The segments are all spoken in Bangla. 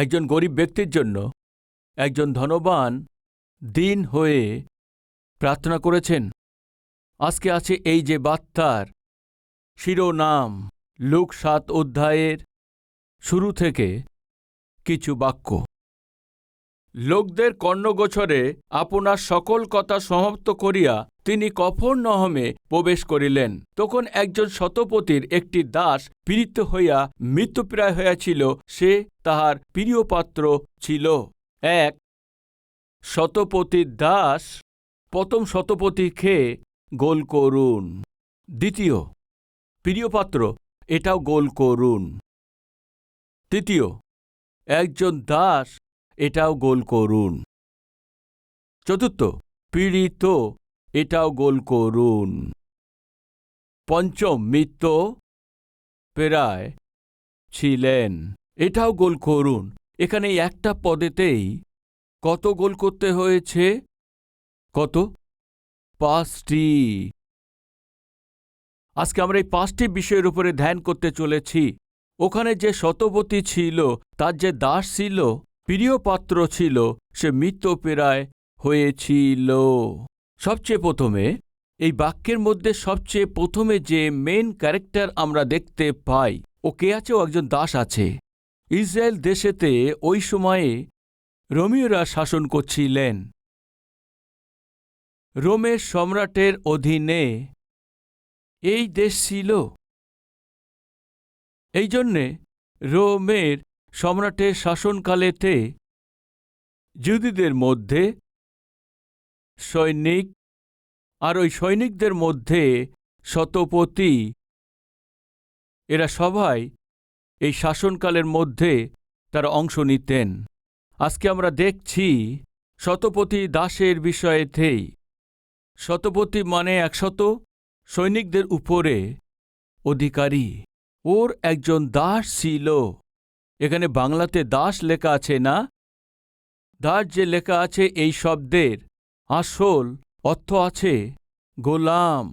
একজন গরিব ব্যক্তির জন্য একজন ধনবান দিন হয়ে প্রার্থনা করেছেন। আজকে আছে এই যে বার্তার শিরোনাম, লুক সাত অধ্যায়ের শুরু থেকে কিছু বাক্য। লোকদের কর্ণগোছরে আপনার সকল কথা সমাপ্ত করিয়া তিনি কফর নহমে প্রবেশ করিলেন। তখন একজন শতপতির একটি দাস পীড়িত হইয়া মৃত্যুপ্রায় হইয়াছিল, সে তাহার প্রিয় পাত্র ছিল। এক শতপতির দাস, প্রথম শতপতি খেয়ে গোল করুন। দ্বিতীয়, প্রিয় পাত্র, এটাও গোল করুন। তৃতীয়, একজন দাস এটাও গোল করুন। চতুর্থ, পীড়িত, এটাও গোল করুন। পঞ্চম মিত্র প্রায় ছিলেন। এটাও গোল করুন। এখানে একটা পদেতেই কত গোল করতে হয়েছে? কত? পাঁচটি। আজকে আমরা এই পাঁচটি বিষয়ের উপরে ধ্যান করতে চলেছি। ওখানে যে শতপতি ছিল, তার যে দাস ছিল প্রিয় পাত্র ছিল, সে মৃত্যুপেরায় হয়েছিল। সবচেয়ে প্রথমে, এই বাক্যের মধ্যে সবচেয়ে প্রথমে যে মেন ক্যারেক্টার আমরা দেখতে পাই, ও কে আছে? ও একজন দাস আছে। ইসরায়েল দেশেতে ওই সময়ে রোমিওরা শাসন করছিলেন। রোমের সম্রাটের অধীনে এই দেশ ছিল। এই জন্যে রোমের সম্রাটের শাসনকালেতে যুদিদের মধ্যে সৈনিক আর ওই সৈনিকদের মধ্যে শতপতি এরা সবাই এই শাসনকালের মধ্যে তারা অংশ নিতেন। আজকে আমরা দেখছি শতপতি দাসের বিষয়েতেই। শতপতি মানে একশত সৈনিকদের উপরে অধিকারী। ওর একজন দাস ছিল। এখানে বাংলাতে দাস লেখা আছে না? দাস যে লেখা আছে এই শব্দের আসল অর্থ আছে গোলাম।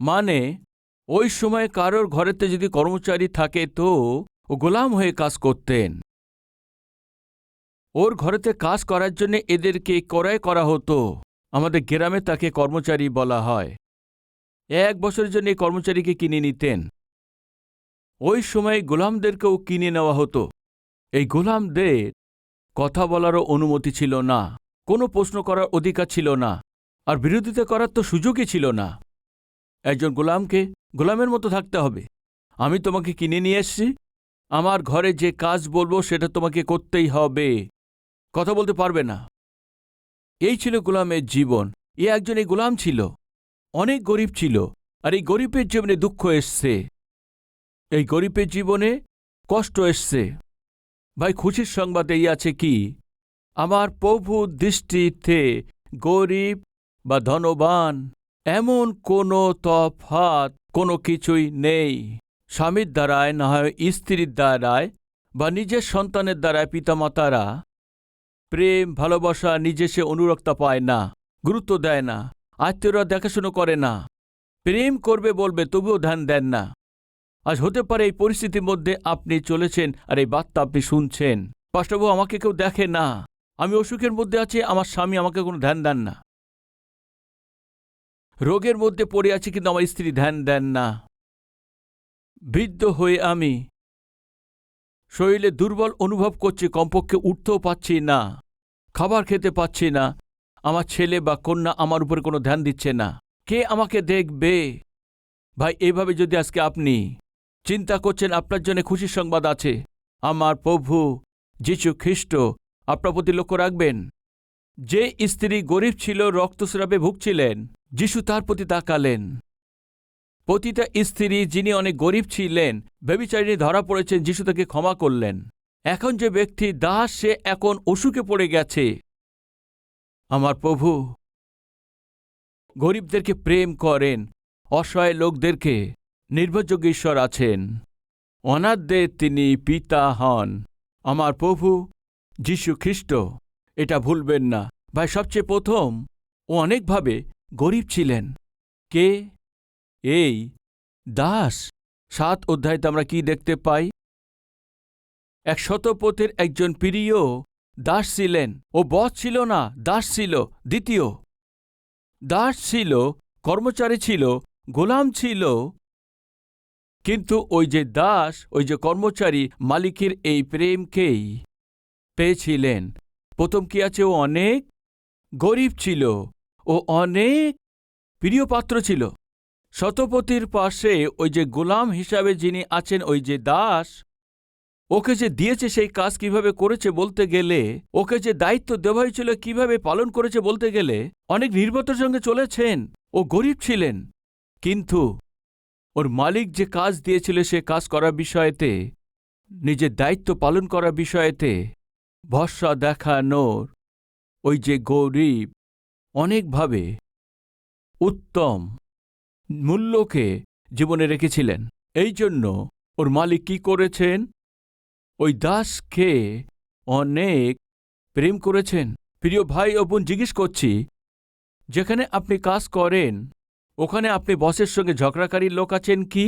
মানে ওই সময় কারোর ঘরেতে যদি কর্মচারী থাকে তো ও গোলাম হয়ে কাজ করতেন। ওর ঘরেতে কাজ করার জন্য এদেরকে ক্রয় করা হতো। আমাদের গ্রামে তাকে কর্মচারী বলা হয়। এক বছরের জন্য এই কর্মচারীকে কিনে নিতেন। ওই সময় গোলামদেরকেও কিনে নেওয়া হতো। এই গোলামদের কথা বলারও অনুমতি ছিল না, কোনো প্রশ্ন করার অধিকার ছিল না, আর বিরোধিতা করার তো সুযোগই ছিল না। একজন গোলামকে, গোলামের মতো থাকতে হবে। আমি তোমাকে কিনে নিয়ে এসছি, আমার ঘরে যে কাজ বলব সেটা তোমাকে করতেই হবে। কথা বলতে পারবে না। এই ছিল গোলামের জীবন। এ একজন এই গোলাম ছিল। অনেক গরিব ছিল, আর এই গরিবের জীবনে দুঃখ এসছে। এই গরিবের জীবনে কষ্ট এসছে। ভাই, খুশির সংবাদ এই আছে কি? আমার প্রভু দৃষ্টিতে গরিব বা ধনবান, এমন কোনো তফাত কোনো কিছুই নেই। স্বামীর দ্বারায়, না হয় স্ত্রীর দ্বারায় বা নিজের সন্তানের দ্বারায় পিতামাতারা প্রেম, ভালোবাসা নিজে সে অনুরক্তা পায় না, গুরুত্ব দেয় না, আত্মীয়রা দেখাশুনো করে না। প্রেম করবে বলবে, তবুও ধ্যান দেন না। আজ হতে পারে এই পরিস্থিতির মধ্যে আপনি চলেছেন আর এই বার্তা আপনি শুনছেন। পাশটাবু আমাকে কেউ দেখে না। আমি অসুখের মধ্যে আছি, আমার স্বামী আমাকে কোনো ধ্যান দেন না। রোগের মধ্যে পড়ে আছি, কিন্তু আমার স্ত্রী ধ্যান দেন না। বৃদ্ধ হয়ে আমি। শরীরে দুর্বল অনুভব করছি, কমপক্ষে উঠতেও পাচ্ছি না। খাবার খেতে পাচ্ছি না। আমার ছেলে বা কন্যা আমার উপরে কোনো ধ্যান দিচ্ছে না। কে আমাকে দেখবে? ভাই, এভাবে যদি আজকে আপনি চিন্তা করছেন আপনার জন্য খুশির সংবাদ আছে। আমার প্রভু যীশু খ্রিস্ট, আপনার প্রতি লক্ষ্য রাখবেন। যে স্ত্রী গরিব ছিল রক্তস্রাবে ভুগছিলেন, যিশু তার প্রতি তাকালেন। প্রতিটা স্ত্রী যিনি অনেক গরিব ছিলেন ব্যবিচারিণী ধরা পড়েছেন, যিশু তাকে ক্ষমা করলেন। এখন যে ব্যক্তি দাস, সে এখন অসুখে পড়ে গেছে। আমার প্রভু, গরিবদেরকে প্রেম করেন, অসহায় লোকদেরকে। নির্ভরযোগ্য ঈশ্বর আছেন। অনাথদের তিনি পিতা হন। আমার প্রভু যীশু খ্রিস্ট। এটা ভুলবেন না। ভাই, সবচেয়ে প্রথম ও অনেকভাবে গরিব ছিলেন। কে? এই দাস। সাত অধ্যায়তে আমরা কি দেখতে পাই? এক শতপথের একজন প্রিয় দাস ছিলেন। ও বধ ছিল না, দাস ছিল। দ্বিতীয়, দাস ছিল, কর্মচারী ছিল, গোলাম ছিল। কিন্তু ওই যে দাস, ওই যে কর্মচারী মালিকের এই প্রেমকেই পেয়েছিলেন। প্রথম কি আছে? ও অনেক গরিব ছিল। ও অনেক প্রিয় পাত্র ছিল। শতপতির পাশে ওই যে গোলাম হিসাবে যিনি আছেন, ওই যে দাস, ওকে যে দিয়েছে সেই কাজ কীভাবে করেছে বলতে গেলে, ওকে যে দায়িত্ব দেওয়া হয়েছিল কীভাবে পালন করেছে বলতে গেলে, অনেক নির্ভতার সঙ্গে চলেছেন। ও গরিব ছিলেন। কিন্তু ওর মালিক যে কাজ দিয়েছিল সে কাজ করার বিষয়েতে, নিজের দায়িত্ব পালন করার বিষয়েতে, ভরসা দেখানোর ওই যে গরিব অনেকভাবে উত্তম মূল্যকে জীবনে রেখেছিলেন। এই জন্য ওর মালিক কি করেছেন? ওই দাসকে অনেক প্রেম করেছেন। প্রিয় ভাই ও বোন, জিজ্ঞেস করছি, যেখানে আপনি কাজ করেন ওখানে আপনি বসের সঙ্গে ঝগড়াকারীর লোক আছেন কি?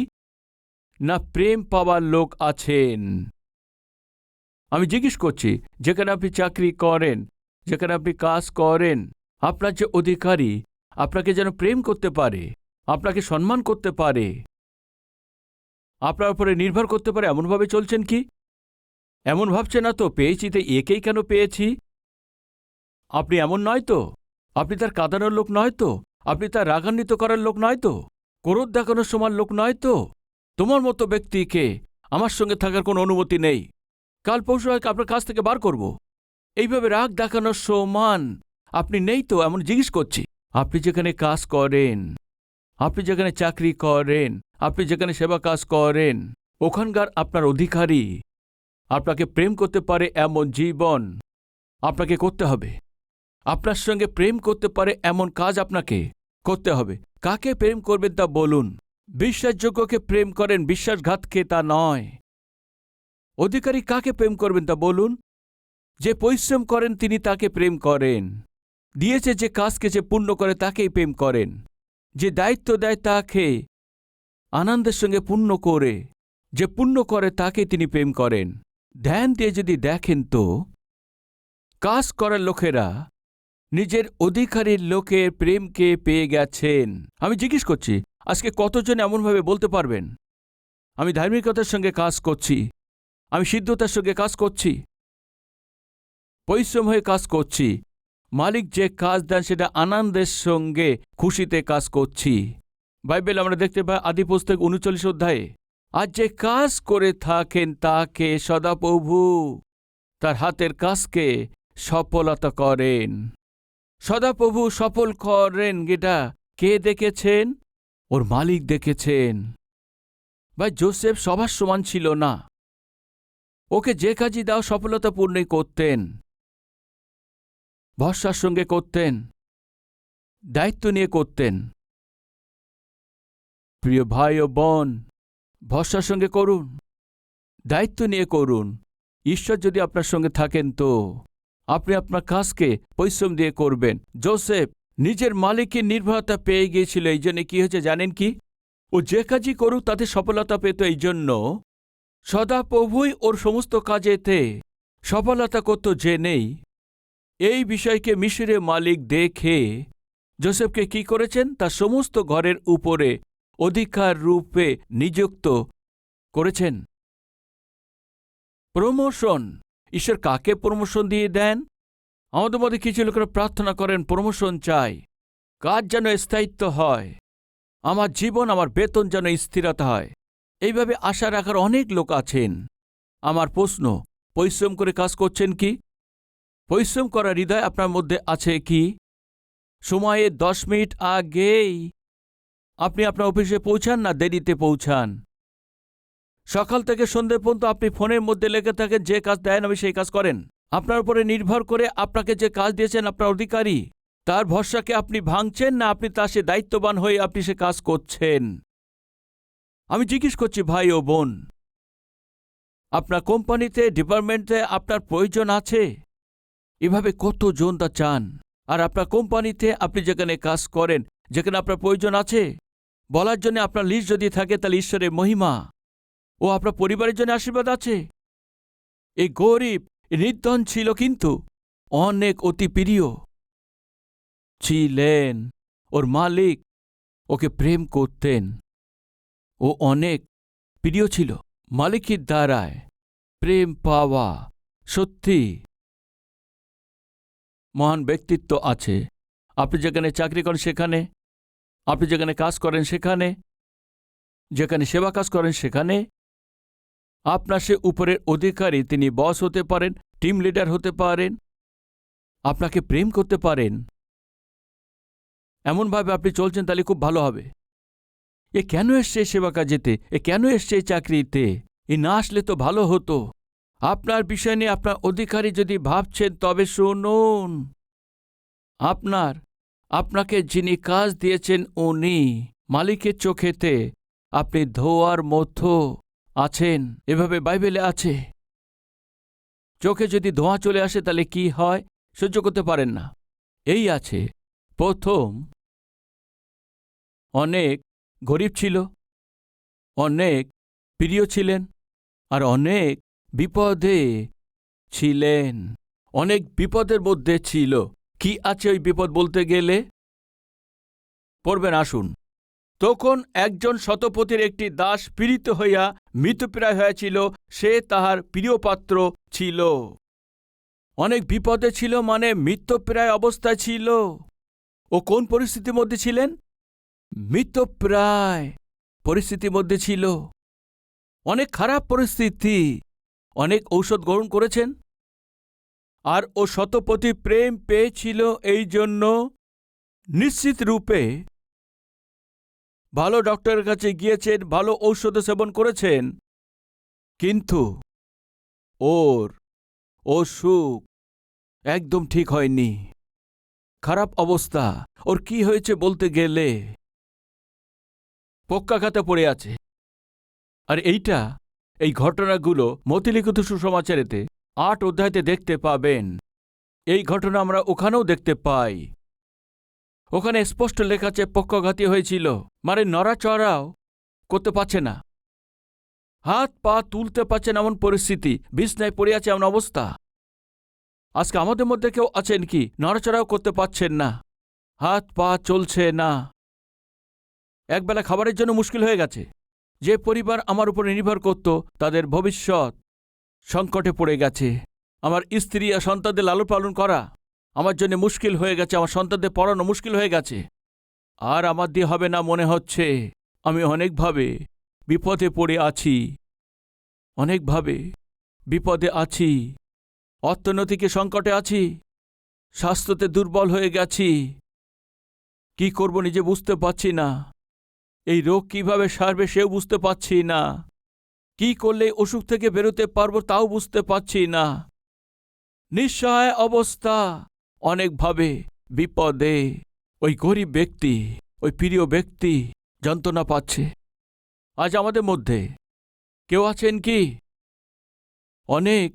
না, প্রেম পাওয়ার লোক আছেন। আমি জিজ্ঞেস করছি, যেখানে আপনি চাকরি করেন, যেখানে আপনি কাজ করেন, আপনার যে অধিকারী, আপনাকে যেন প্রেম করতে পারে, আপনাকে সম্মান করতে পারে, আপনার উপরে নির্ভর করতে পারে, এমনভাবে চলছেন কি? এমন ভাবছে না তো, পেয়েছি তো একেই কেন পেয়েছি? আপনি এমন নয় তো, আপনি তার কাঁদানোর লোক নয় তো। আপনি তা রাগান্বিত করার লোক নয় তো? ক্রোধ দেখানোর সময় লোক নয় তো? তোমার মতো ব্যক্তিকে আমার সঙ্গে থাকার কোনো অনুমতি নেই। কাল পরশু হয় আপনার কাছ থেকে বার করব। এইভাবে রাগ দেখানোর সমান আপনি নেই তো এমন জিজ্ঞেস করছি। আপনি যেখানে কাজ করেন, আপনি যেখানে চাকরি করেন, আপনি যেখানে সেবা কাজ করেন, ওখানকার আপনার অধিকারী আপনাকে প্রেম করতে পারে এমন জীবন আপনাকে করতে হবে। আপনার সঙ্গে প্রেম করতে পারে এমন কাজ আপনাকে করতে হবে। কাকে প্রেম করবেন তা বলুন। বিশ্বাসযোগ্যকে প্রেম করেন বিশ্বাসঘাতকে তা নয়। অধিকারী কাকে প্রেম করবেন তা বলুন। যে পরিশ্রম করেন তিনি তাকে প্রেম করেন। দিয়েছে যে কাজকে যে পূর্ণ করে তাকেই প্রেম করেন। যে দায়িত্ব দেয় তাকে আনন্দের সঙ্গে পূর্ণ করে, যে পূর্ণ করে তাকে তিনি প্রেম করেন। ধ্যান দিয়ে যদি দেখেন তো, কাজ করার লোকেরা নিজের অধিকারীর লোকের প্রেমকে পেয়ে গেছেন। আমি জিজ্ঞেস করছি, আজকে কতজন এমনভাবে বলতে পারবেন? আমি ধার্মিকতার সঙ্গে কাজ করছি। আমি সিদ্ধতার সঙ্গে কাজ করছি। পরিশ্রম হয়ে কাজ করছি। মালিক যে কাজ দেন, সেটা আনন্দের সঙ্গে খুশিতে কাজ করছি। বাইবেল আমরা দেখতে পাই আদি পুস্তক উনচল্লিশ অধ্যায়ে, আর যে কাজ করে থাকেন, তাকে সদাপ্রভু তার হাতের কাজকে সফলতা করেন। সদাপ্রভু সফল করেন গেটা। কে দেখেছেন? ওর মালিক দেখেছেন। ভাই, জোসেফ সবার সমান ছিল না। ওকে যে কাজই দাও সফলতাপূর্ণই করতেন। ভরসার সঙ্গে করতেন। দায়িত্ব নিয়ে করতেন। প্রিয় ভাই ও বোন, ভরসার সঙ্গে করুন। দায়িত্ব নিয়ে করুন। ঈশ্বর যদি আপনার সঙ্গে থাকেন তো। আপনি আপনার কাজকে পরিশ্রম দিয়ে করবেন। জোসেফ নিজের মালিকের নির্ভরতা পেয়ে গিয়েছিল, এই জন্য কি হয়েছে জানেন কি? ও যে কাজই করুক, তাতে সফলতা পেত, এই জন্য সদা প্রভুই ওর সমস্ত কাজেতে সফলতা করত যে নেই। এই বিষয়কে মিশরে মালিক দেখে জোসেফকে কি করেছেন? তার সমস্ত ঘরের উপরে অধিকার রূপে নিযুক্ত করেছেন। প্রমোশন ঈশ্বর কাকে প্রমোশন দিয়ে দেন? আমাদের মধ্যে কিছু লোকেরা প্রার্থনা করেন, প্রমোশন চাই। কাজ যেন স্থায়িত্ব হয়। আমার জীবন, আমার বেতন যেন স্থিরতা হয়। এইভাবে আশা রাখার অনেক লোক আছেন। আমার প্রশ্ন, পরিশ্রম করে কাজ করছেন কি? পরিশ্রম করার হৃদয় আপনার মধ্যে আছে কি? সময়ে দশ মিনিট আগেই আপনি আপনার অফিসে পৌঁছান না, দেরিতে পৌঁছান। সকাল থেকে সন্ধ্যে পর্যন্ত আপনি ফোনের মধ্যে লেগে থাকেন, যে কাজ দেন আমি সেই কাজ করেন। আপনার উপরে নির্ভর করে আপনাকে যে কাজ দিয়েছেন আপনার অধিকারী, তার ভরসাকে আপনি ভাঙছেন না আপনি তার সে দায়িত্ববান হয়ে আপনি সে কাজ করছেন। আমি জিজ্ঞেস করছি, ভাই ও বোন, আপনার কোম্পানিতে, ডিপার্টমেন্টে আপনার প্রয়োজন আছে? এভাবে কত কতজন তা চান? আর আপনার কোম্পানিতে আপনি যেখানে কাজ করেন, যেখানে আপনার প্রয়োজন আছে? বলার জন্য আপনার লিস্ট যদি থাকে, তাহলে ঈশ্বরের মহিমা। ও আপনার পরিবারের জন্য আশীর্বাদ আছে। এই গরিব নির্ধন ছিল কিন্তু অনেক অতি প্রিয়। ছিলেন, ওর মালিক ওকে প্রেম করতেন। ও অনেক প্রিয় ছিল। মালিকের দ্বারায় প্রেম পাওয়া সত্যি মহান ব্যক্তিত্ব আছে। আপনি যেখানে চাকরি করেন সেখানে, আপনি যেখানে কাজ করেন সেখানে, যেখানে সেবা কাজ করেন সেখানে আপনার সে উপরের অধিকারী তিনি বস হতে পারেন, টিম লিডার হতে পারেন, আপনাকে প্রেম করতে পারেন। এমনভাবে আপনি চলছেন তাহলে খুব ভালো হবে। এ কেন এসছে সেবা কাজেতে? এ কেন এসছে চাকরিতে? এ না আসলে তো ভালো হতো। আপনার বিষয় নিয়ে আপনার অধিকারী যদি ভাবছেন, তবে শুনুন। আপনার, আপনাকে যিনি কাজ দিয়েছেন, উনি মালিকের চোখেতে। আপনি ধোয়ার মতো আছেন, এভাবে বাইবেলে আছে। চোখে যদি ধোঁয়া চলে আসে, তাহলে কি হয়? সহ্য করতে পারেন না। এই আছে। প্রথম, অনেক গরিব ছিল, অনেক প্রিয় ছিলেন, আর অনেক বিপদে ছিলেন। অনেক বিপদের মধ্যে ছিল। কি আছে ওই বিপদ বলতে গেলে? পড়বেন, আসুন। তখন একজন শতপতির একটি দাস পীড়িত হইয়া মৃত্যুপ্রায় হয়েছিল, সে তাহার প্রিয় পাত্র ছিল। অনেক বিপদে ছিল মানে মৃত্যুপ্রায় অবস্থায় ছিল। ও কোন পরিস্থিতির মধ্যে ছিলেন? মৃত্যুপ্রায় পরিস্থিতির মধ্যে ছিল। অনেক খারাপ পরিস্থিতি, অনেক ঔষধ গ্রহণ করেছেন। আর ও শতপতি প্রেম পেয়েছিল এই জন্য নিশ্চিত রূপে ভালো ডক্টরের কাছে গিয়েছেন, ভালো ঔষধ সেবন করেছেন। কিন্তু ওর অসুখ একদম ঠিক হয়নি। খারাপ অবস্থা। ওর কি হয়েছে বলতে গেলে পক্কাঘাতে পড়ে আছে। আর এইটা, এই ঘটনাগুলো মতিলিখিত সুসমাচারেতে আট অধ্যায়তে দেখতে পাবেন। এই ঘটনা আমরা ওখানেও দেখতে পাই। ওখানে স্পষ্ট লেখা আছে পক্ষঘাতী হয়েছিল। মানে নড়াচড়াও করতে পারছে না। হাত পা তুলতে পারছেন এমন পরিস্থিতি। বিছনায় পড়ে আছে এমন অবস্থা। আজকে আমাদের মধ্যে কেউ আছেন কি? নড়াচড়াও করতে পারছেন না। হাত পা চলছে না। একবেলা খাবারের জন্য মুশকিল হয়ে গেছে। যে পরিবার আমার উপর নির্ভর করত, তাদের ভবিষ্যৎ সংকটে পড়ে গেছে। আমার স্ত্রী আর সন্তানদের লালন পালন করা আমার জন্য মুশকিল হয়ে গেছে, আমার সন্তানদের পড়ানো মুশকিল হয়ে গেছে। আর আমার দিয়ে হবে না মনে হচ্ছে। আমি অনেকভাবে বিপদে পড়ে আছি। অনেকভাবে বিপদে আছি। অর্থনৈতিক সংকটে আছি। স্বাস্থ্যতে দুর্বল হয়ে গেছি। কি করব নিজে বুঝতে পারছি না। এই রোগ কীভাবে সারবে সেও বুঝতে পারছি না। কি করলে অসুখ থেকে বেরোতে পারব তাও বুঝতে পারছি না। নিঃসহায় অবস্থা। অনেকভাবে বিপদে ওই গরিব ব্যক্তি, ওই প্রিয় ব্যক্তি যন্ত্রণা পাচ্ছে। আজ আমাদের মধ্যে কেউ আছেন কি? অনেক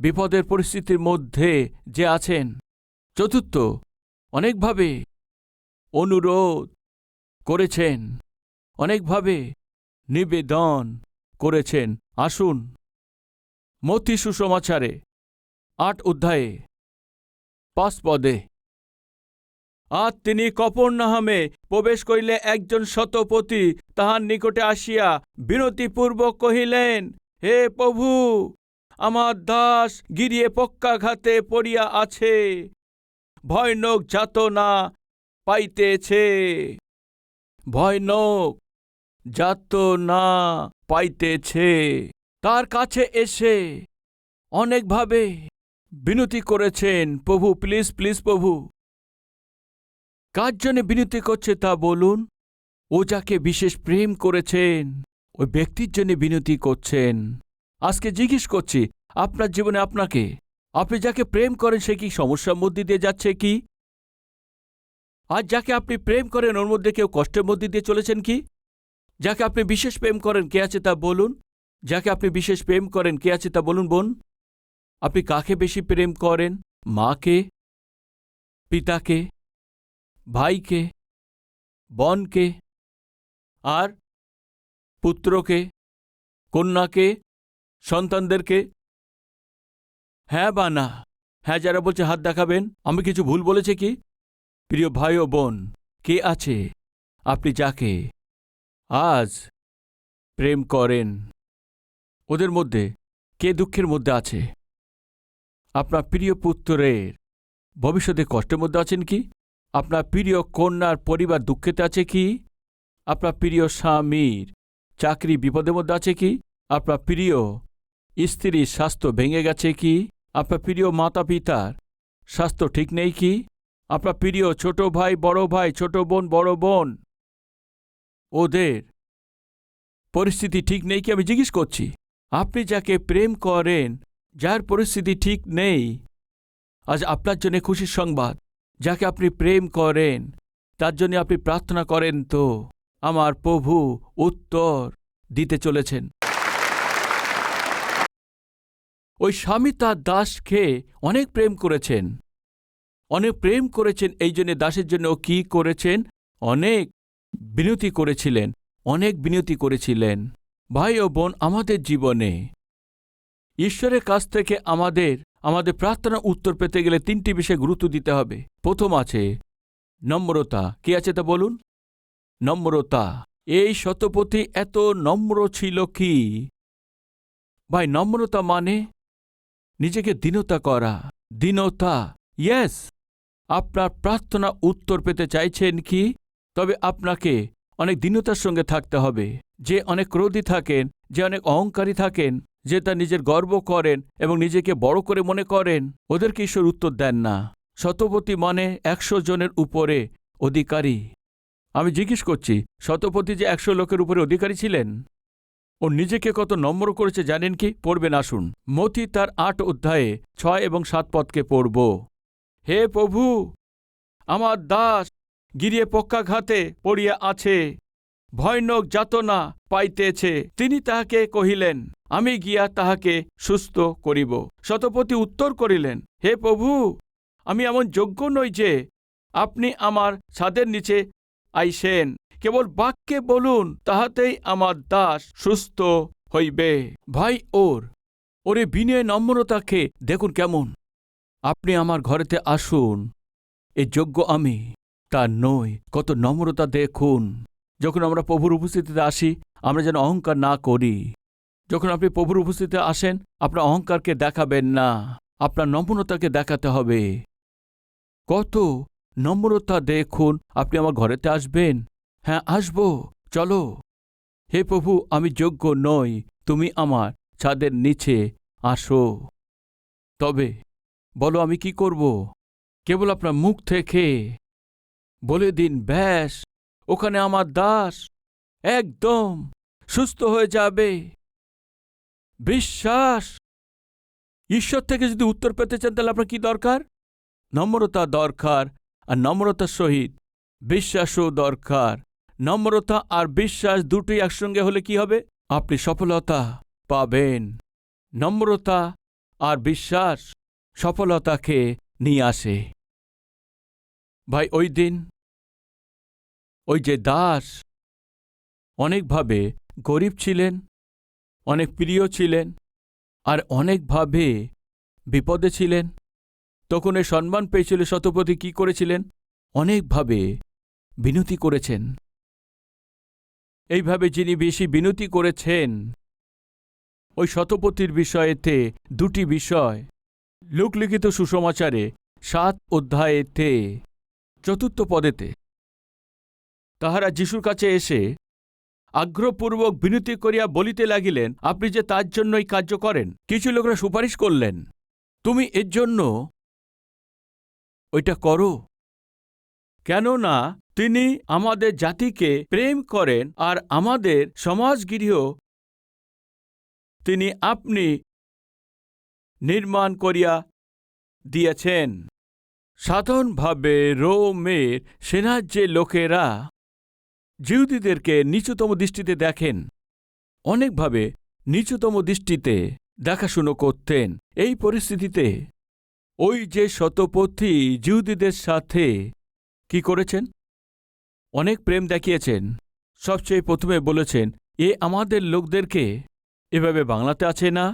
বিপদের পরিস্থিতির মধ্যে যে আছেন। চতুর্থ, অনেকভাবে অনুরোধ করেছেন। অনেকভাবে নিবেদন করেছেন। আসুন, মতি সুসমাচারে আট অধ্যায়ে পাঁচ আর তিনি কপর্ণাহামে প্রবেশ করিলে একজন শতপতি তাহার নিকটে আসিয়া বিনতিপূর্বক কহিলেন, হে প্রভু, আমার দাস গিরিয়ে পক্কাঘাতে পড়িয়া আছে। ভয়ানক যাতনা পাইতেছে। ভয়ানক যাতনা পাইতেছে। তার কাছে এসে অনেকভাবে বিনতি করেছেন, প্রভু প্লিজ প্লিজ প্রভু। কার জন্য বিনতি করছে তা বলুন। ও যাকে বিশেষ প্রেম করেছেন, ওই ব্যক্তির জন্য বিনতি করছেন। আজকে জিজ্ঞেস করছি, আপনার জীবনে আপনাকে, আপনি যাকে প্রেম করেন সে কি সমস্যার মধ্যে দিয়ে যাচ্ছে কি? আজ যাকে আপনি প্রেম করেন ওর মধ্যে কেউ কষ্টের মধ্যে দিয়ে চলেছেন কি? যাকে আপনি বিশেষ প্রেম করেন কে আছে তা বলুন। যাকে আপনি বিশেষ প্রেম করেন কে আছে তা বলুন, বোন। আপনি কাকে বেশি প্রেম করেন? মাকে? পিতাকে? ভাইকে? বনকে? আর পুত্রকে? কন্যাকে? সন্তানদেরকে? হ্যাঁ বা না? হ্যাঁ যারা বলছে হাত দেখাবেন, আমি কিছু ভুল বলেছে কি? প্রিয় ভাই ও বোন, কে আছে? আপনি যাকে? আজ প্রেম করেন। ওদের মধ্যে কে দুঃখের মধ্যে আছে? আপনার প্রিয় পুত্রের ভবিষ্যতে কষ্টের মধ্যে আছেন কি? আপনার প্রিয় কন্যার পরিবার দুঃখেতে আছে কি? আপনার প্রিয় স্বামীর চাকরি বিপদের মধ্যে আছে কি? আপনার প্রিয় স্ত্রীর স্বাস্থ্য ভেঙে গেছে কি? আপনার প্রিয় মাতা পিতার স্বাস্থ্য ঠিক নেই কি? আপনার প্রিয় ছোট ভাই, বড় ভাই, ছোট বোন, বড় বোন, ওদের পরিস্থিতি ঠিক নেই কি? আমি জিজ্ঞেস করছি, আপনি যাকে প্রেম করেন যার পরিস্থিতি ঠিক নেই। আজ আপনার জন্য খুশির সংবাদ। যাকে আপনি প্রেম করেন, তার জন্য আপনি প্রার্থনা করেন তো। আমার প্রভু উত্তর দিতে চলেছেন। ওই স্বামী তার দাসকে অনেক প্রেম করেছেন। অনেক প্রেম করেছেন, এই জন্য দাসের জন্য ও কি করেছেন? অনেক বিনতি করেছিলেন, অনেক বিনতি করেছিলেন। ভাই ও বোন, আমাদের জীবনে ঈশ্বরের কাছ থেকে আমাদের আমাদের প্রার্থনা উত্তর পেতে গেলে তিনটি বিষয়ে গুরুত্ব দিতে হবে। প্রথম আছে, নম্রতা। কি আছে তা বলুন? নম্রতা। এই শতপথী এত নম্র ছিল কি? ভাই, নম্রতা মানে নিজেকে দীনতা করা। দীনতা ইয়েস আপনার প্রার্থনা উত্তর পেতে চাইছেন কি? তবে আপনাকে অনেক দীনতার সঙ্গে থাকতে হবে। যে অনেক ক্রোধী থাকেন, যে অনেক অহংকারী থাকেন যে তা নিজের গর্ব করেন এবং নিজেকে বড় করে মনে করেন, ওদেরকে ঈশ্বর উত্তর দেন না। শতপতি মানে একশো জনের উপরে অধিকারী। আমি জিজ্ঞেস করছি শতপতি যে একশো লোকের উপরে অধিকারী ছিলেন? ও নিজেকে কত নম্র করেছে জানেন কি? পড়বেন আসুন। মতি তার আট অধ্যায়ে ছয় এবং সাত পদকে পড়ব। হে প্রভু, আমার দাস গিরিয়ে পক্ষাঘাতে পড়িয়া আছে। ভয়ানক যাতনা পাইতেছে। তিনি তাহাকে কহিলেন, আমি গিয়া তাহাকে সুস্থ করিব। শতপতি উত্তর করিলেন, হে প্রভু, আমি এমন যোগ্য নই যে আপনি আমার ছাদের নিচে আইসেন। কেবল বাক্যে বলুন, তাহাতেই আমার দাস সুস্থ হইবে। ভাই ওর, ওরে বিনয় নম্রতাকে দেখুন কেমন। আপনি আমার ঘরেতে আসুন, এ যোগ্য আমি, তা নই কত নম্রতা দেখুন। যখন আমরা প্রভুর উপস্থিতিতে আসি, আমরা যেন অহংকার না করি। যখন আপনি প্রভুর উপস্থিতিতে আসেন, আপনার অহংকারকে দেখাবেন না, আপনার নম্রতাকে দেখাতে হবে। কত নম্রতা দেখুন, আপনি আমার ঘরেতে আসবেন। হ্যাঁ আসব, চলো। হে প্রভু, আমি যোগ্য নই, তুমি আমার ছাদের নিচে আসো। তবে বলো, আমি কি করব? কেবল আপনার মুখ থেকে। বলে দিন, ব্যাস। ওখানে আমার দাস একদম সুস্থ হয়ে যাবে। বিশ্বাস! ঈশ্বর থেকে যদি উত্তর পেতে চান, তাহলে আপনার কি দরকার? নম্রতা দরকার আর নম্রতার সহিত বিশ্বাসও দরকার। নম্রতা আর বিশ্বাস দুটোই একসঙ্গে হলে কি হবে? আপনি সফলতা পাবেন। নম্রতা আর বিশ্বাস সফলতাকে নিয়ে আসে। ভাই, ওই দিন ওই যে দাস, অনেকভাবে গরিব ছিলেন, অনেক প্রিয় ছিলেন, আর অনেকভাবে বিপদে ছিলেন। তখন এই সম্মান পেয়েছিল শতপতি কি করেছিলেন? অনেকভাবে বিনতি করেছেন। এইভাবে যিনি বেশি বিনতি করেছেন, ওই শতপতির বিষয়েতে দুটি বিষয়। লোকলিখিত সুসমাচারে সাত অধ্যায়েতে চতুর্থ পদেতে তাহারা যিশুর কাছে এসে আগ্রহপূর্বক বিনতি করিয়া বলিতে লাগিলেন, আপনি যে তার জন্যই কার্য করেন, কিছু লোকরা সুপারিশ করলেন। তুমি এর জন্য ওইটা করো। কেননা তিনি আমাদের জাতিকে প্রেম করেন আর আমাদের সমাজগৃহ তিনি আপনি নির্মাণ করিয়া দিয়েছেন। সাধারণভাবে রোমের সেনার যে লোকেরা জিহুদীদেরকে নিচুতম দৃষ্টিতে দেখেন। অনেকভাবে নিচুতম দৃষ্টিতে দেখাশুনো করতেন। এই পরিস্থিতিতে ওই যে শতপথী জিহুদীদের সাথে কি করেছেন? অনেক প্রেম দেখিয়েছেন। সবচেয়ে প্রথমে বলেছেন, এ আমাদের লোকদেরকে এভাবে বাংলাতে আছে না?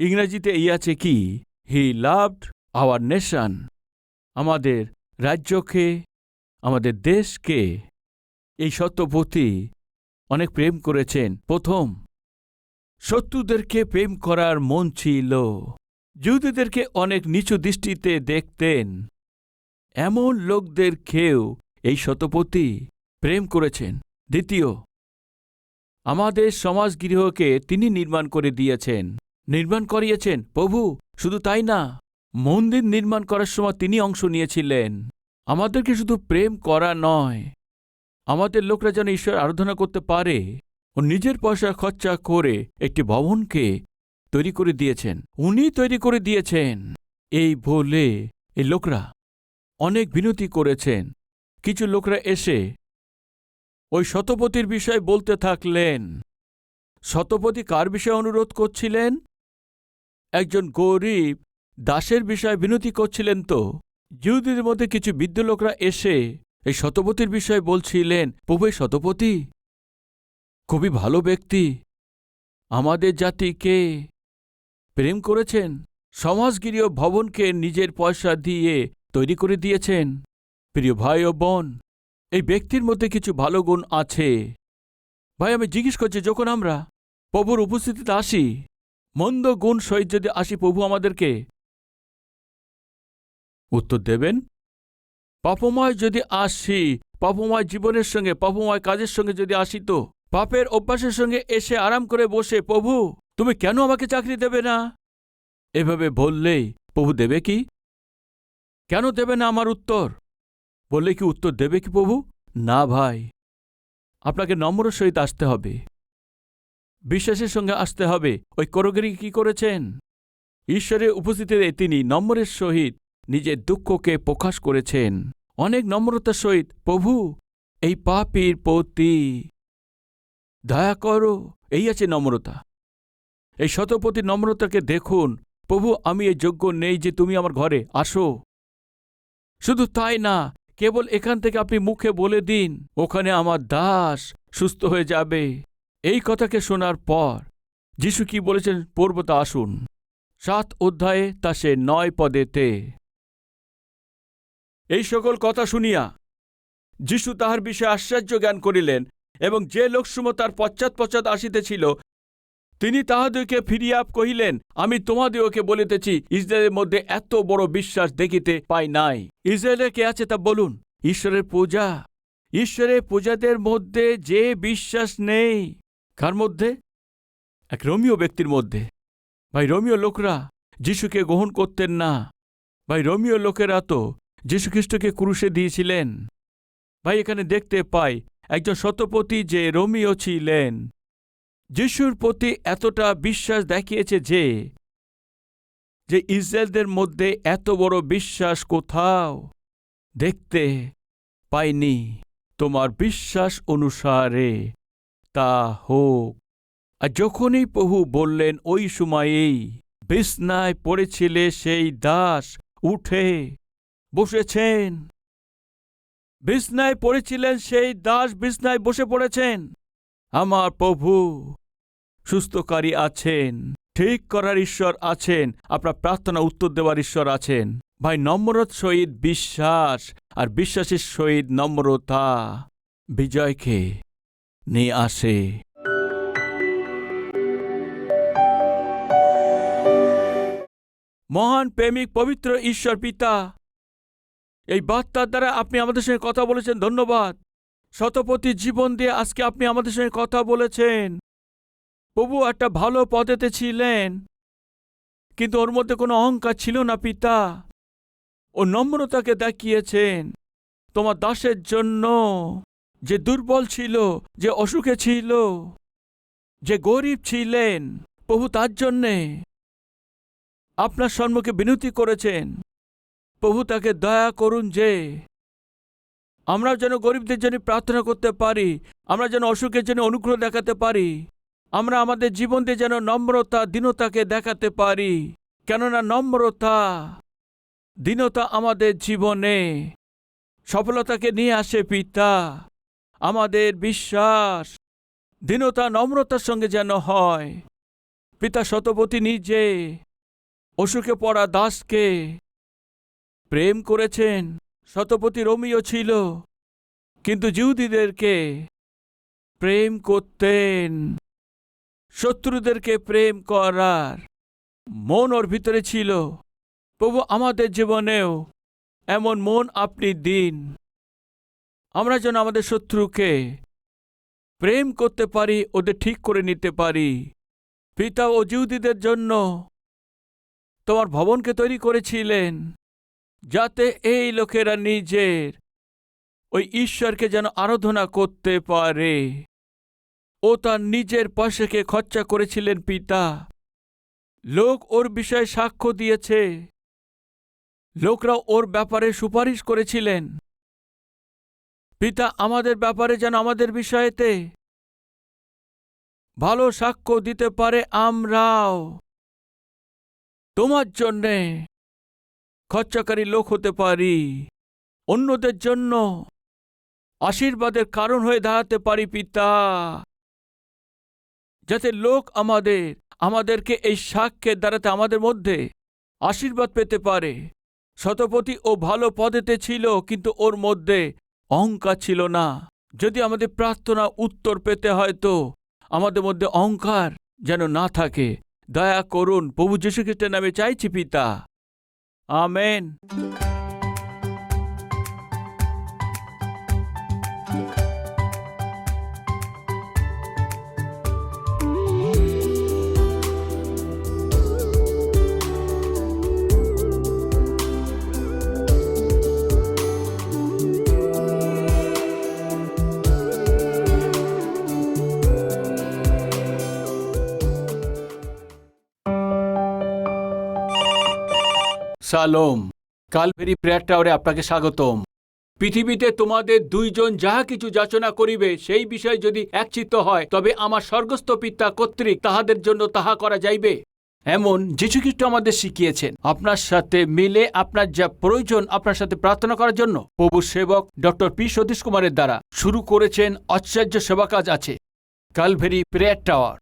ইংরাজিতে এই আছে কি? He loved our nation. আমাদের রাজ্যকে, আমাদের দেশকে এই সত্যপতি অনেক প্রেম করেছেন। প্রথম, শত্রুদেরকে প্রেম করার মন ছিল। যুদীদেরকে অনেক নিচু দৃষ্টিতে দেখতেন। এমন লোকদেরকেও এই শতপতি প্রেম করেছেন। দ্বিতীয়, আমাদের সমাজগৃহকে তিনি নির্মাণ করে দিয়েছেন। নির্মাণ করিয়েছেন। প্রভু, শুধু তাই না, মন্দির নির্মাণ করার সময় তিনি অংশ নিয়েছিলেন। আমাদেরকে শুধু প্রেম করা নয় আমাদের লোকরা যেন ঈশ্বর আরাধনা করতে পারে ও নিজের পয়সা খরচা করে একটি ভবনকে তৈরি করে দিয়েছেন। উনি তৈরি করে দিয়েছেন। এই বলে এই লোকরা অনেক বিনতি করেছেন। কিছু লোকরা এসে ওই শতপতির বিষয়ে বলতে থাকলেন শতপতি কার বিষয়ে অনুরোধ করছিলেন? একজন গরিব দাসের বিষয়ে বিনতি করছিলেন তো। জিহুদের মধ্যে কিছু বৃদ্ধ লোকরা এসে এই শতপতির বিষয়ে বলছিলেন, প্রভু শতপতি খুবই ভালো ব্যক্তি। আমাদের জাতিকে প্রেম করেছেন? সমাজগিরীয় ভবনকে নিজের পয়সা দিয়ে তৈরি করে দিয়েছেন। প্রিয় ভাই ও বোন, এই ব্যক্তির মধ্যে কিছু ভালো গুণ আছে। ভাই, আমি জিজ্ঞেস করছি, যখন আমরা প্রভুর উপস্থিতিতে আসি, মন্দ গুণ সহিত যদি আসি, প্রভু আমাদেরকে উত্তর দেবেন? পাপময় যদি আসি, পাপময় জীবনের সঙ্গে, পাপময় কাজের সঙ্গে যদি আসি তো? পাপের অভ্যাসের সঙ্গে এসে আরাম করে বসে, প্রভু, তুমি কেন আমাকে চাকরি দেবে না? এভাবে বললেই প্রভু দেবে কি? কেন দেবে না আমার উত্তর? বললে কি উত্তর দেবে কি প্রভু? না ভাই, আপনাকে নম্র সহিত আসতে হবে। বিশ্বাসের সঙ্গে আসতে হবে। ওই করগিরি কি করেছেন? ঈশ্বরের উপস্থিতিতে তিনি নম্রের সহিত নিজের দুঃখকে প্রকাশ করেছেন। অনেক নম্রতার সহিত, প্রভু, এই পাপীর পতি দয়া করো। এই আছে নম্রতা। এই শতপতি নম্রতাকে দেখুন। প্রভু, আমি এই যোগ্য নেই যে তুমি আমার ঘরে আসো। শুধু তাই না, কেবল এখান থেকে আপনি মুখে বলে দিন, ওখানে আমার দাস সুস্থ হয়ে যাবে। এই কথাকে শোনার পর যিশু কি বলেছেন? পর্বতা আসুন। সাত অধ্যায়ে, তা সে নয় পদেতে। এই সকল কথা শুনিয়া যিশু তাহার বিষয়ে আশ্চর্য জ্ঞান করিলেন এবং যে লোকসমূহ তার পশ্চাৎ পশ্চাৎ আসিতেছিল, তিনি তাহাদেরকে ফিরিয়া কহিলেন, আমি তোমাদিওকে বলিতেছি, ইসরায়েলের মধ্যে এত বড় বিশ্বাস দেখিতে পাই নাই। ইসরায়েলে কে আছে তা বলুন। ঈশ্বরের পূজা। ঈশ্বরের পূজাদের মধ্যে যে বিশ্বাস নেই। কার মধ্যে? এক রোমিও ব্যক্তির মধ্যে। ভাই রোমিও লোকরা যিশুকে গ্রহণ করতেন না। ভাই রোমিও লোকেরা তো যীশুখ্রিস্টকে ক্রুশে দিয়েছিলেন। ভাই, এখানে দেখতে পাই একজন শতপতি যে রোমিও ছিলেন। যিশুর প্রতি এতটা বিশ্বাস দেখিয়েছে যে যে ইসরায়েলদের মধ্যে এত বড় বিশ্বাস কোথাও দেখতে পাইনি। তোমার বিশ্বাস অনুসারে তা হোক। আর যখনই প্রভু বললেন, ওই সময়েই বিছনায় পড়েছিলে সেই দাস, উঠে বসেছেন। বিছনায় পড়েছিলেন সেই দাস বিছনায় বসে পড়েছেন। আমার প্রভু, সুস্থকারী আছেন, ঠিক করার ঈশ্বর আছেন, আপনার প্রার্থনা উত্তর দেওয়ার ঈশ্বর আছেন। ভাই নম্রত সহিত বিশ্বাস আর বিশ্বাসের সহিত নম্রতা বিজয়কে নিয়ে আসে। মহান প্রেমিক পবিত্র ঈশ্বর পিতা এই বার্তার দ্বারা আপনি আমাদের সঙ্গে কথা বলেছেন, ধন্যবাদ। শতপতি জীবন দিয়ে আজকে আপনি আমাদের সঙ্গে কথা বলেছেন। প্রভু একটা ভালো পদেতে ছিলেন, কিন্তু ওর মধ্যে কোনো অহংকার ছিল না পিতা। ও নম্রতাকে দেখিয়েছেন, তোমার দাসের জন্য যে দুর্বল ছিল, যে অসুখে ছিল, যে গরিব ছিলেন, প্রভু তার জন্যে আপনার সম্মুখে বিনতি করেছেন। প্রভু তাকে দয়া করুন যে আমরা যেন গরিবদের জন্য প্রার্থনা করতে পারি, আমরা যেন অসুখের জন্য অনুগ্রহ দেখাতে পারি, আমরা আমাদের জীবন দিয়ে যেন নম্রতা, দীনতাকে দেখাতে পারি, কেননা নম্রতা দীনতা আমাদের জীবনে সফলতাকে নিয়ে আসে পিতা। আমাদের বিশ্বাস দীনতা, নম্রতার সঙ্গে যেন হয়। পিতা শতপতি নিজে অসুখে পড়া দাসকে প্রেম করেছেন শতপতি রোমিও ছিল। কিন্তু জিহুদীদেরকে প্রেম করতেন, শত্রুদেরকে প্রেম করার মন ওর ভিতরে ছিল। প্রভু, আমাদের জীবনেও এমন মন আপনি দিন। আমরা যেন আমাদের শত্রুকে প্রেম করতে পারি, ওদের ঠিক করে নিতে পারি। পিতা ও জিউদিদের জন্য তোমার ভবনকে তৈরি করেছিলেন। যাতে এই লোকেরা নিজের ওই ঈশ্বরকে যেন আরাধনা করতে পারে। ও তার নিজের পয়সাকে খরচা করেছিলেন পিতা। লোক ওর বিষয়ে সাক্ষ্য দিয়েছে। লোকরা ওর ব্যাপারে সুপারিশ করেছিলেন। পিতা, আমাদের ব্যাপারে যেন আমাদের বিষয়েতে ভালো সাক্ষ্য দিতে পারে আমরাও। তোমার জন্যে খরচাকারী লোক হতে পারি, অন্যদের জন্য আশীর্বাদের কারণ হয়ে দাঁড়াতে পারি পিতা। যাতে লোক আমাদের, আমাদেরকে এই সাক্ষ্যের দ্বারাতে আমাদের মধ্যে আশীর্বাদ পেতে পারে। শতপতি ও ভালো পদেতে ছিল, কিন্তু ওর মধ্যে অহংকার ছিল না। যদি আমাদের প্রার্থনা উত্তর পেতে হয় তো আমাদের মধ্যে অহংকার যেন না থাকে। দয়া করুন, প্রভু যীশুখ্রিস্টের নামে চাইছি পিতা। ஆமேன் সালোম। কালভেরি প্রেয়ার টাওয়ারে আপনাকে স্বাগতম। পৃথিবীতে তোমাদের দুইজন যাহা কিছু যাচনা করিবে, সেই বিষয়ে যদি একচিত্ত হয়, তবে আমার স্বর্গস্থ পিতা কর্তৃক তাহাদের জন্য তাহা করা যাইবে। এমন যীশুখ্রিস্ট আমাদের শিখিয়েছেন, আপনার সাথে মিলে আপনার যা প্রয়োজন আপনার সাথে প্রার্থনা করার জন্য। প্রভু সেবক ডক্টর পি. সতীশ কুমারের দ্বারা শুরু করেছেন আশ্চর্য সেবা কাজ আছে। Calvary prayer tower.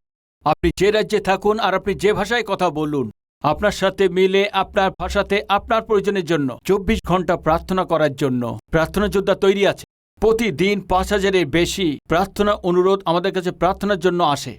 আপনি যে রাজ্যে থাকুন আর আপনি যে ভাষায় কথা বলুন আপনার সাথে মিলে, আপনার ভাষাতে, আপনার প্রয়োজনের জন্য। চব্বিশ ঘণ্টা প্রার্থনা করার জন্য। প্রার্থনা যোদ্ধা তৈরি আছে। প্রতিদিন পাঁচ হাজারের বেশি প্রার্থনা অনুরোধ আমাদের কাছে প্রার্থনার জন্য আসে।